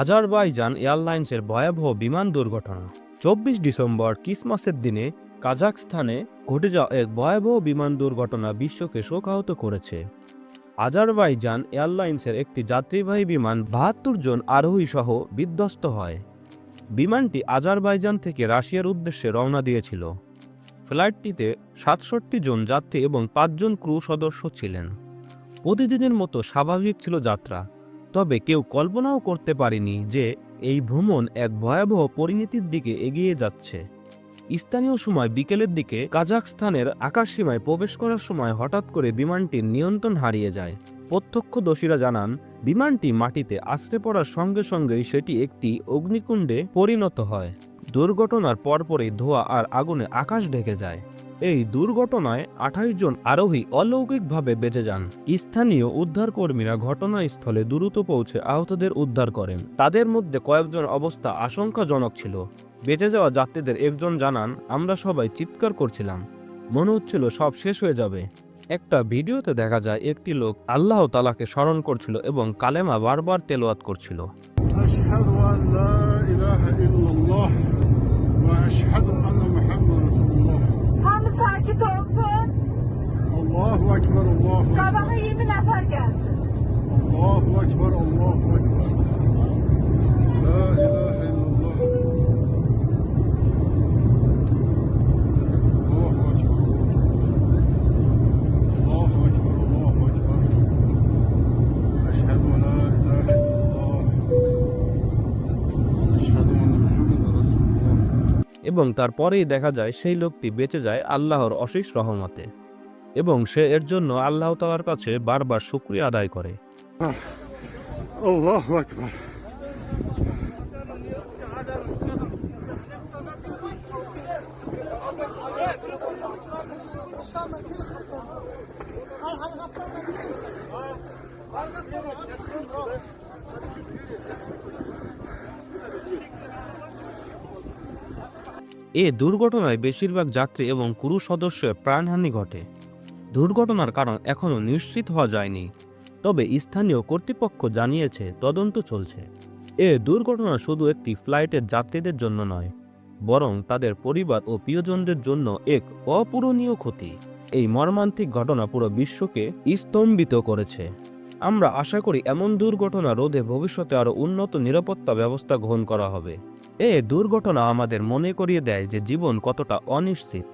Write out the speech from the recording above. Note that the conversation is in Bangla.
আজারবাইজান এয়ারলাইন্সের ভয়াবহ বিমান দুর্ঘটনা। চব্বিশ ডিসেম্বর ক্রিসমাসের দিনে কাজাকস্তানে ঘটে যাওয়া এক ভয়াবহ বিমান দুর্ঘটনা বিশ্বকে শোকাহত করেছে। আজারবাইজান এয়ারলাইন্সের একটি যাত্রীবাহী বিমান বাহাত্তর জন আরোহী সহ বিধ্বস্ত হয়। বিমানটি আজারবাইজান থেকে রাশিয়ার উদ্দেশ্যে রওনা দিয়েছিল। ফ্লাইটটিতে সাতষট্টি জন যাত্রী এবং পাঁচজন ক্রু সদস্য ছিলেন। প্রতিদিনের মতো স্বাভাবিক ছিল যাত্রা। তবে কেউ কল্পনাও করতে পারেনি যে এই ভ্রমণ এক ভয়াবহ পরিণতির দিকে এগিয়ে যাচ্ছে। স্থানীয় সময় বিকেলের দিকে কাজাকস্তানের আকাশসীমায় প্রবেশ করার সময় হঠাৎ করে বিমানটির নিয়ন্ত্রণ হারিয়ে যায়। প্রত্যক্ষদর্শীরা জানান, বিমানটি মাটিতে আশ্রে পড়ার সঙ্গে সঙ্গেই সেটি একটি অগ্নিকুণ্ডে পরিণত হয়। দুর্ঘটনার পরপরই ধোঁয়া আর আগুনে আকাশ ঢেকে যায়। এই দুর্ঘটনায় আঠাশ জন আরোহী অলৌকিকভাবে বেঁচে যান। স্থানীয় উদ্ধারকর্মীরা ঘটনাস্থলে দ্রুত পৌঁছে আহতদের উদ্ধার করেন। তাদের মধ্যে কয়েকজন অবস্থা আশঙ্কাজনক ছিল। বেঁচে যাওয়া যাত্রীদের একজন জানান, আমরা সবাই চিৎকার করছিলাম। মনে হচ্ছিল সব শেষ হয়ে যাবে। একটা ভিডিওতে দেখা যায়, একটি লোক আল্লাহ তালাকে স্মরণ করছিল এবং কালেমা বারবার তেলোয়াত করছিল। এবং তারপরেই দেখা যায় সেই লোকটি বেঁচে যায় আল্লাহর অশেষ রহমতে। এবং সে এর জন্য আল্লাহ তালার কাছে বারবার শুক্রিয়া আদায় করে। এ দুর্ঘটনায় বেশিরভাগ যাত্রী এবং কুরু সদস্যের প্রাণহানি ঘটে। দুর্ঘটনার কারণ এখনও নিশ্চিত হওয়া যায়নি। তবে স্থানীয় কর্তৃপক্ষ জানিয়েছে তদন্ত চলছে। এ দুর্ঘটনা শুধু একটি ফ্লাইটের যাত্রীদের জন্য নয়, বরং তাদের পরিবার ও প্রিয়জনদের জন্য এক অপূরণীয় ক্ষতি। এই মর্মান্তিক ঘটনা পুরো বিশ্বকে স্তম্ভিত করেছে। আমরা আশা করি এমন দুর্ঘটনা রোধে ভবিষ্যতে আরও উন্নত নিরাপত্তা ব্যবস্থা গ্রহণ করা হবে। এ দুর্ঘটনা আমাদের মনে করিয়ে দেয় যে জীবন কতটা অনিশ্চিত।